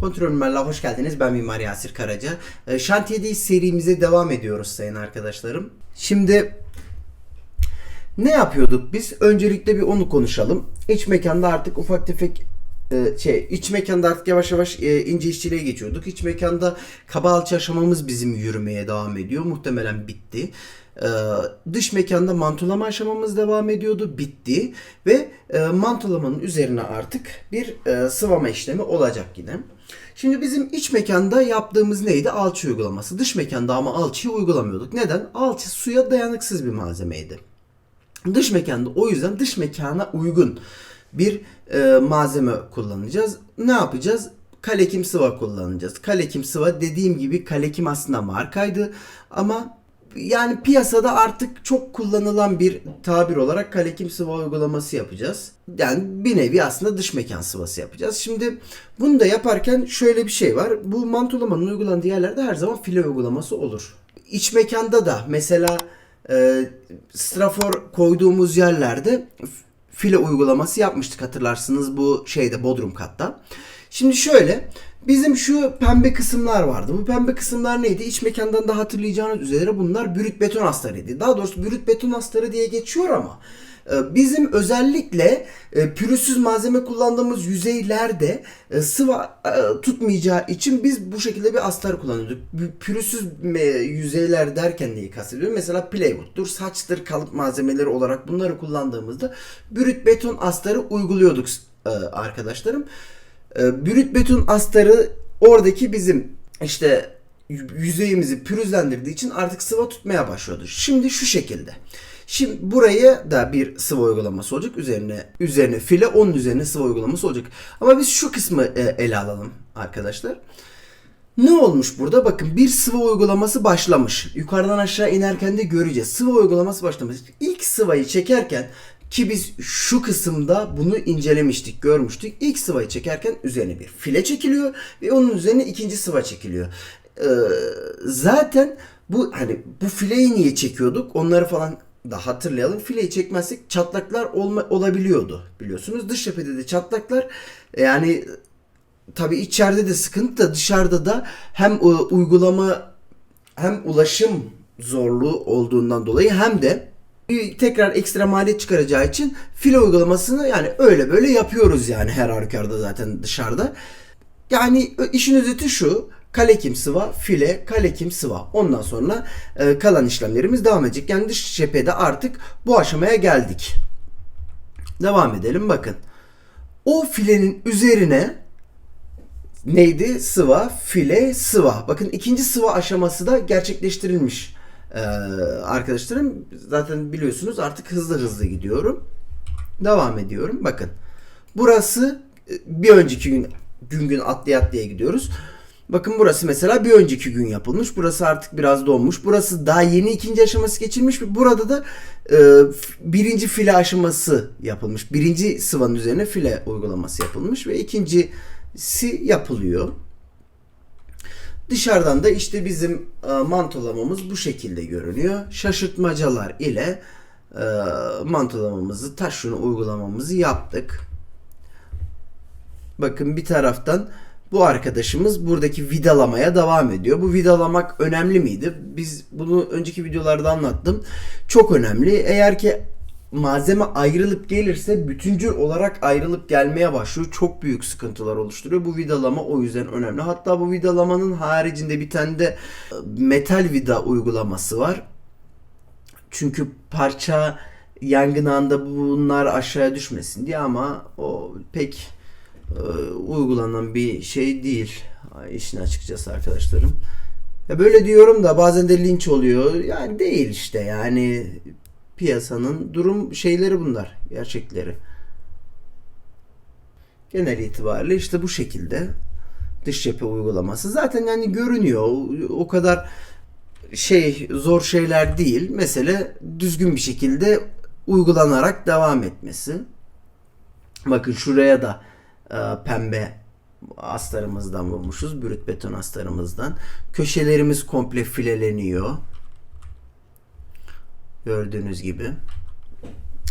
Kontrol Mimarlığa hoş geldiniz. Ben Mimar Yasir Karaca. Ee, Şantiyedeyiz serimize devam ediyoruz sayın arkadaşlarım. Şimdi ne yapıyorduk biz? Öncelikle bir onu konuşalım. İç mekanda artık ufak tefek e, şey iç mekanda artık yavaş yavaş e, ince işçiliğe geçiyorduk. İç mekanda kaba alçı aşamamız bizim yürümeye devam ediyor. Muhtemelen bitti. Ee, dış mekanda mantolama aşamamız devam ediyordu. Bitti. Ve e, mantolamanın üzerine artık bir e, sıvama işlemi olacak yine. Şimdi bizim iç mekanda yaptığımız neydi? Alçı uygulaması. Dış mekanda ama alçıyı uygulamıyorduk. Neden? Alçı suya dayanıksız bir malzemeydi. Dış mekanda o yüzden dış mekana uygun bir e, malzeme kullanacağız. Ne yapacağız? Kalekim sıva kullanacağız. Kalekim sıva dediğim gibi Kalekim aslında markaydı ama yani piyasada artık çok kullanılan bir tabir olarak kalekim sıva uygulaması yapacağız. Yani bir nevi aslında dış mekan sıvası yapacağız. Şimdi bunu da yaparken şöyle bir şey var. Bu mantolamanın uygulandığı yerlerde her zaman file uygulaması olur. İç mekanda da mesela e, strafor koyduğumuz yerlerde file uygulaması yapmıştık hatırlarsınız bu şeyde Bodrum katta. Şimdi şöyle bizim şu pembe kısımlar vardı. Bu pembe kısımlar neydi? İç mekandan da hatırlayacağınız üzere bunlar brüt beton astarıydı. Daha doğrusu brüt beton astarı diye geçiyor ama e, bizim özellikle e, pürüzsüz malzeme kullandığımız yüzeylerde e, sıva e, tutmayacağı için biz bu şekilde bir astar kullanıyorduk. Pürüzsüz yüzeyler derken neyi kastediyorum? Mesela plywood'dur, saçtır, kalıp malzemeleri olarak bunları kullandığımızda brüt beton astarı uyguluyorduk arkadaşlarım. E, brüt beton astarı oradaki bizim işte yüzeyimizi pürüzlendirdiği için artık sıva tutmaya başlıyordu. Şimdi şu şekilde. Şimdi buraya da bir sıvı uygulaması olacak. Üzerine üzerine file onun üzerine sıvı uygulaması olacak. Ama biz şu kısmı e, ele alalım arkadaşlar. Ne olmuş burada? Bakın bir sıvı uygulaması başlamış. Yukarıdan aşağı inerken de göreceğiz. Sıvı uygulaması başlamış. İlk sıvayı çekerken ki biz şu kısımda bunu incelemiştik, görmüştük. İlk sıvayı çekerken üzerine bir file çekiliyor ve onun üzerine ikinci sıva çekiliyor. Ee, zaten bu hani bu fileyi niye çekiyorduk? Onları falan da hatırlayalım. Fileyi çekmezsek çatlaklar olma, olabiliyordu biliyorsunuz. Dış cephede de çatlaklar yani tabi içeride de sıkıntı da dışarıda da hem e, uygulama hem ulaşım zorluğu olduğundan dolayı hem de tekrar ekstra maliyet çıkaracağı için file uygulamasını yani öyle böyle yapıyoruz yani her halükarda zaten dışarıda. Yani işin özeti şu. Kalekim sıva, file, kalekim sıva. Ondan sonra e, kalan işlemlerimiz devam edecek. Yani dış cephede artık bu aşamaya geldik. Devam edelim bakın. O filenin üzerine neydi? Sıva, file, sıva. Bakın ikinci sıva aşaması da gerçekleştirilmiş. Ee, arkadaşlarım zaten biliyorsunuz artık hızlı hızlı gidiyorum. Devam ediyorum. Bakın. Burası e, bir önceki gün gün gün atlaya atlaya gidiyoruz. Bakın burası mesela bir önceki gün yapılmış. Burası artık biraz donmuş. Burası daha yeni ikinci aşaması geçilmiş. Burada da e, birinci file aşaması yapılmış. Birinci sıvanın üzerine file uygulaması yapılmış ve ikincisi yapılıyor. Dışarıdan da işte bizim e, mantolamamız bu şekilde görünüyor. Şaşırtmacalar ile e, mantolamamızı, taş yunu uygulamamızı yaptık. Bakın bir taraftan bu arkadaşımız buradaki vidalamaya devam ediyor. Bu vidalamak önemli miydi? Biz bunu önceki videolarda anlattım. Çok önemli. Eğer ki malzeme ayrılıp gelirse bütüncül olarak ayrılıp gelmeye başlıyor. Çok büyük sıkıntılar oluşturuyor. Bu vidalama o yüzden önemli. Hatta bu vidalamanın haricinde bir tane de e, metal vida uygulaması var. Çünkü parça yangın anında bunlar aşağıya düşmesin diye ama o pek e, uygulanan bir şey değil. işin açıkçası arkadaşlarım. Ya böyle diyorum da bazen de linç oluyor. Yani değil işte yani piyasanın durum şeyleri bunlar. Gerçekleri. Genel itibariyle işte bu şekilde dış cephe uygulaması. Zaten yani görünüyor. O kadar şey zor şeyler değil. Mesele düzgün bir şekilde uygulanarak devam etmesi. Bakın şuraya da e, pembe astarımızdan vurmuşuz. Brüt beton astarımızdan. Köşelerimiz komple fileleniyor. Gördüğünüz gibi.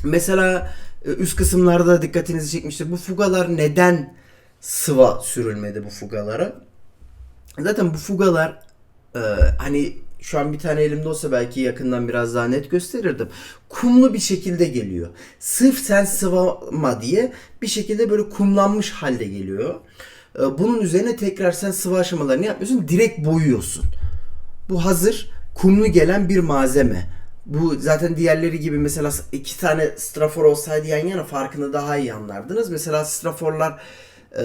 Mesela e, üst kısımlarda dikkatinizi çekmiştir. Bu fugalar neden sıva sürülmedi bu fugalara. Zaten bu fugalar e, hani şu an bir tane elimde olsa belki yakından biraz daha net gösterirdim. Kumlu bir şekilde geliyor. Sırf sen sıvama diye bir şekilde böyle kumlanmış halde geliyor. E, bunun üzerine tekrar sen sıva aşamalarını yapmıyorsun. Direkt boyuyorsun. Bu hazır kumlu gelen bir malzeme. Bu zaten diğerleri gibi mesela iki tane strafor olsaydı yan yana farkını daha iyi anlardınız. Mesela straforlar e,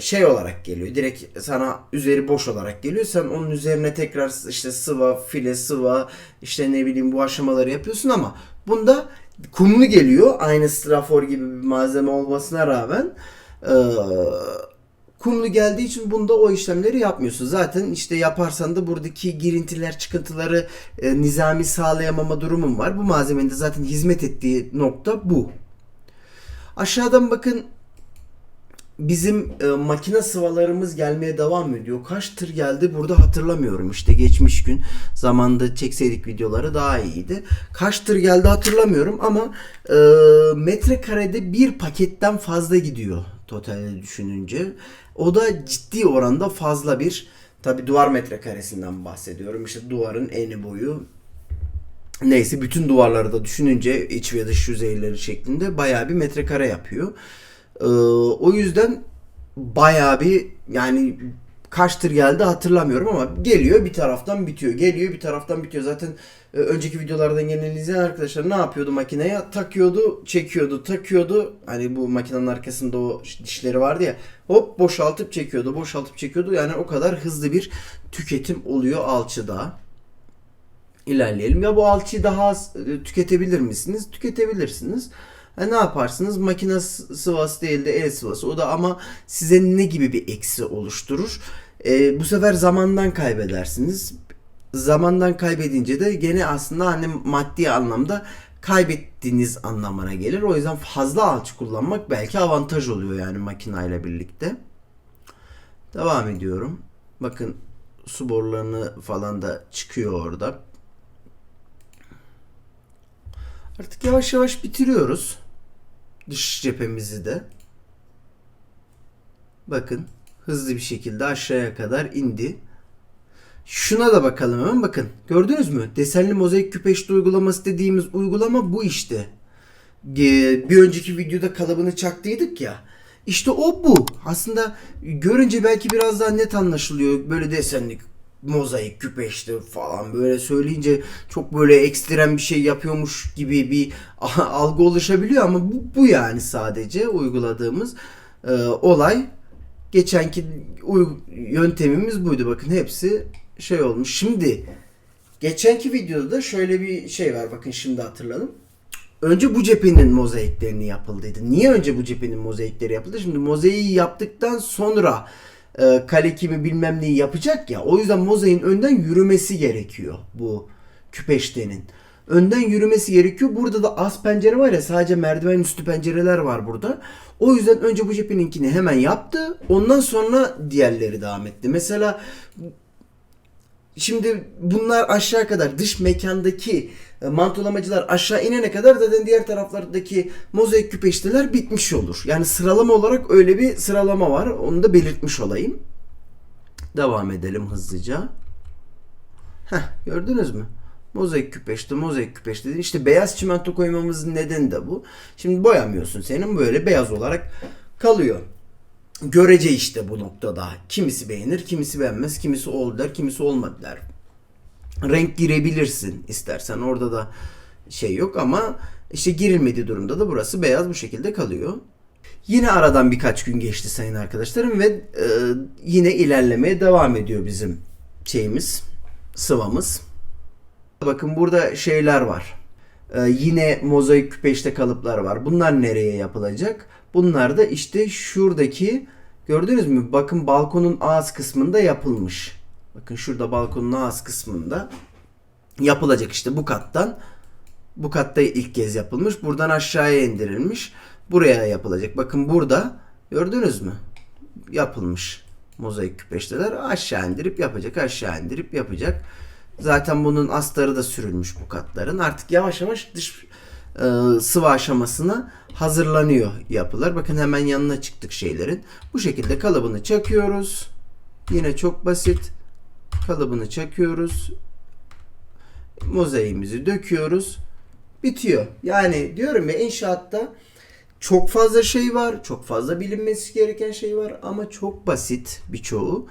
şey olarak geliyor. Direkt sana üzeri boş olarak geliyor. Sen onun üzerine tekrar işte sıva, file, sıva, işte ne bileyim bu aşamaları yapıyorsun ama bunda kumlu geliyor. Aynı strafor gibi bir malzeme olmasına rağmen e, kumlu geldiği için bunda o işlemleri yapmıyorsun. Zaten işte yaparsan da buradaki girintiler, çıkıntıları e, nizami sağlayamama durumum var. Bu malzemenin de zaten hizmet ettiği nokta bu. Aşağıdan bakın bizim e, makine sıvalarımız gelmeye devam ediyor. Kaç tır geldi burada hatırlamıyorum. İşte geçmiş gün zamanda çekseydik videoları daha iyiydi. Kaç tır geldi hatırlamıyorum ama e, metrekarede bir paketten fazla gidiyor totalde düşününce. O da ciddi oranda fazla bir tabi duvar metrekaresinden bahsediyorum. İşte duvarın eni boyu neyse bütün duvarları da düşününce iç ve dış yüzeyleri şeklinde bayağı bir metrekare yapıyor. Ee, o yüzden bayağı bir yani kaç tır geldi hatırlamıyorum ama geliyor bir taraftan bitiyor. Geliyor bir taraftan bitiyor. Zaten e, önceki videolardan gelen izleyen arkadaşlar ne yapıyordu makineye? Takıyordu, çekiyordu, takıyordu. Hani bu makinenin arkasında o dişleri vardı ya. Hop boşaltıp çekiyordu, boşaltıp çekiyordu. Yani o kadar hızlı bir tüketim oluyor alçıda. İlerleyelim. Ya bu alçıyı daha az e, tüketebilir misiniz? Tüketebilirsiniz. Ha, ne yaparsınız? Makine sıvası değil de el sıvası. O da ama size ne gibi bir eksi oluşturur? E, bu sefer zamandan kaybedersiniz. Zamandan kaybedince de gene aslında hani maddi anlamda kaybettiğiniz anlamına gelir. O yüzden fazla alçı kullanmak belki avantaj oluyor yani makinayla birlikte. Devam ediyorum. Bakın su borularını falan da çıkıyor orada. Artık yavaş yavaş bitiriyoruz. Dış cephemizi de. Bakın hızlı bir şekilde aşağıya kadar indi. Şuna da bakalım hemen bakın. Gördünüz mü? Desenli mozaik küpeşte uygulaması dediğimiz uygulama bu işte. Bir önceki videoda kalıbını çaktıydık ya. İşte o bu. Aslında görünce belki biraz daha net anlaşılıyor. Böyle desenli mozaik küpeşte falan böyle söyleyince çok böyle ekstrem bir şey yapıyormuş gibi bir algı oluşabiliyor ama bu, bu yani sadece uyguladığımız e, olay. Geçenki yöntemimiz buydu. Bakın hepsi şey olmuş. Şimdi geçenki videoda da şöyle bir şey var. Bakın şimdi hatırladım. Önce bu cephenin mozaiklerini yapıldıydı. Niye önce bu cephenin mozaikleri yapıldı? Şimdi mozaiği yaptıktan sonra e, kale kimi bilmem neyi yapacak ya. O yüzden mozaiğin önden yürümesi gerekiyor bu küpeştenin. Önden yürümesi gerekiyor. Burada da az pencere var ya sadece merdiven üstü pencereler var burada. O yüzden önce bu cepheninkini hemen yaptı. Ondan sonra diğerleri devam etti. Mesela Şimdi bunlar aşağı kadar dış mekandaki e, mantolamacılar aşağı inene kadar zaten diğer taraflardaki mozaik küpeşteler bitmiş olur. Yani sıralama olarak öyle bir sıralama var. Onu da belirtmiş olayım. Devam edelim hızlıca. Heh, gördünüz mü? Mozaik küpeşte, mozaik küpeşte. İşte beyaz çimento koymamızın nedeni de bu. Şimdi boyamıyorsun senin böyle beyaz olarak kalıyor görece işte bu noktada. Kimisi beğenir, kimisi beğenmez, kimisi oldu der, kimisi olmadı der. Renk girebilirsin istersen orada da şey yok ama işte girilmediği durumda da burası beyaz bu şekilde kalıyor. Yine aradan birkaç gün geçti sayın arkadaşlarım ve e, yine ilerlemeye devam ediyor bizim şeyimiz, sıvamız. Bakın burada şeyler var. Ee, yine mozaik küpeşte kalıplar var. Bunlar nereye yapılacak? Bunlar da işte şuradaki gördünüz mü? Bakın balkonun ağız kısmında yapılmış. Bakın şurada balkonun ağız kısmında yapılacak işte bu kattan. Bu katta ilk kez yapılmış. Buradan aşağıya indirilmiş. Buraya yapılacak. Bakın burada gördünüz mü? Yapılmış. Mozaik küpeşteler aşağı indirip yapacak. Aşağı indirip yapacak. Zaten bunun astarı da sürülmüş bu katların. Artık yavaş yavaş dış e, sıvı aşamasına hazırlanıyor yapılar. Bakın hemen yanına çıktık şeylerin. Bu şekilde kalıbını çakıyoruz. Yine çok basit. Kalıbını çakıyoruz. Mozaiğimizi döküyoruz. Bitiyor. Yani diyorum ya inşaatta çok fazla şey var. Çok fazla bilinmesi gereken şey var ama çok basit birçoğu.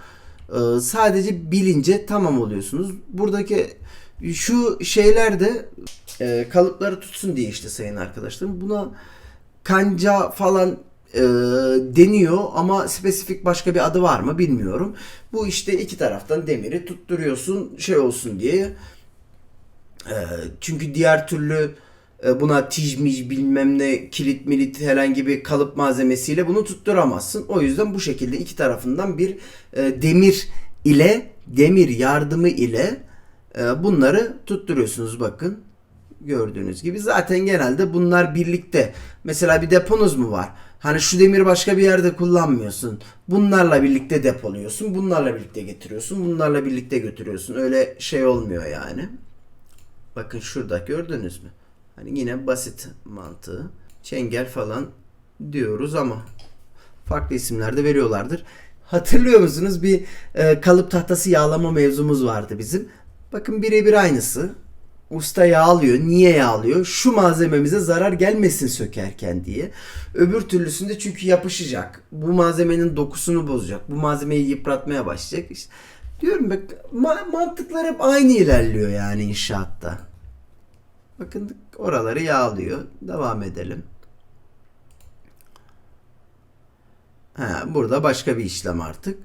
Ee, sadece bilince tamam oluyorsunuz. Buradaki şu şeyler de e, kalıpları tutsun diye işte sayın arkadaşlarım. Buna kanca falan e, deniyor ama spesifik başka bir adı var mı bilmiyorum. Bu işte iki taraftan demiri tutturuyorsun şey olsun diye. E, çünkü diğer türlü e, buna tijmiş bilmem ne kilit milit herhangi bir kalıp malzemesiyle bunu tutturamazsın. O yüzden bu şekilde iki tarafından bir e, demir ile demir yardımı ile e, bunları tutturuyorsunuz bakın. Gördüğünüz gibi zaten genelde bunlar birlikte. Mesela bir deponuz mu var? Hani şu demiri başka bir yerde kullanmıyorsun. Bunlarla birlikte depoluyorsun. Bunlarla birlikte getiriyorsun. Bunlarla birlikte götürüyorsun. Öyle şey olmuyor yani. Bakın şurada gördünüz mü? Hani yine basit mantığı. Çengel falan diyoruz ama farklı isimler de veriyorlardır. Hatırlıyor musunuz? Bir e, kalıp tahtası yağlama mevzumuz vardı bizim. Bakın birebir aynısı. Usta yağlıyor. Niye yağlıyor? Şu malzememize zarar gelmesin sökerken diye. Öbür türlüsünde çünkü yapışacak. Bu malzemenin dokusunu bozacak. Bu malzemeyi yıpratmaya başlayacak. İşte diyorum bak ma- mantıklar hep aynı ilerliyor yani inşaatta. Bakın oraları yağlıyor. Devam edelim. Ha, burada başka bir işlem artık.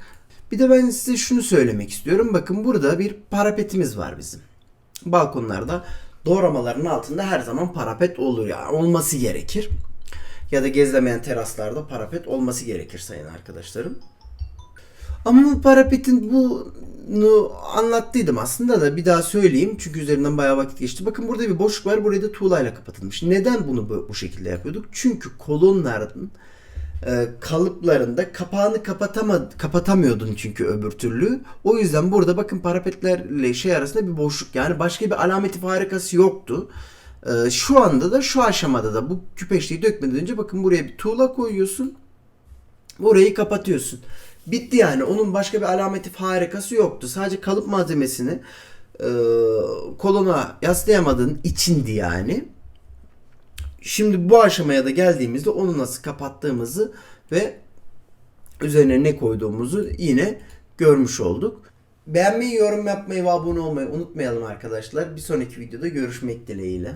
Bir de ben size şunu söylemek istiyorum. Bakın burada bir parapetimiz var bizim. Balkonlarda doğramaların altında her zaman parapet olur ya. Olması gerekir. Ya da gezlemeyen teraslarda parapet olması gerekir sayın arkadaşlarım. Ama bu parapetin bunu anlattıydım aslında da bir daha söyleyeyim. Çünkü üzerinden bayağı vakit geçti. Bakın burada bir boşluk var. Burayı da tuğlayla kapatılmış. Neden bunu bu, bu şekilde yapıyorduk? Çünkü kolonların e, kalıplarında kapağını kapatama, kapatamıyordun çünkü öbür türlü. O yüzden burada bakın parapetlerle şey arasında bir boşluk yani başka bir alameti farikası yoktu. E, şu anda da şu aşamada da bu küpeşliği dökmeden önce bakın buraya bir tuğla koyuyorsun. Orayı kapatıyorsun. Bitti yani. Onun başka bir alameti farikası yoktu. Sadece kalıp malzemesini e, kolona yaslayamadığın içindi yani. Şimdi bu aşamaya da geldiğimizde onu nasıl kapattığımızı ve üzerine ne koyduğumuzu yine görmüş olduk. Beğenmeyi, yorum yapmayı ve abone olmayı unutmayalım arkadaşlar. Bir sonraki videoda görüşmek dileğiyle.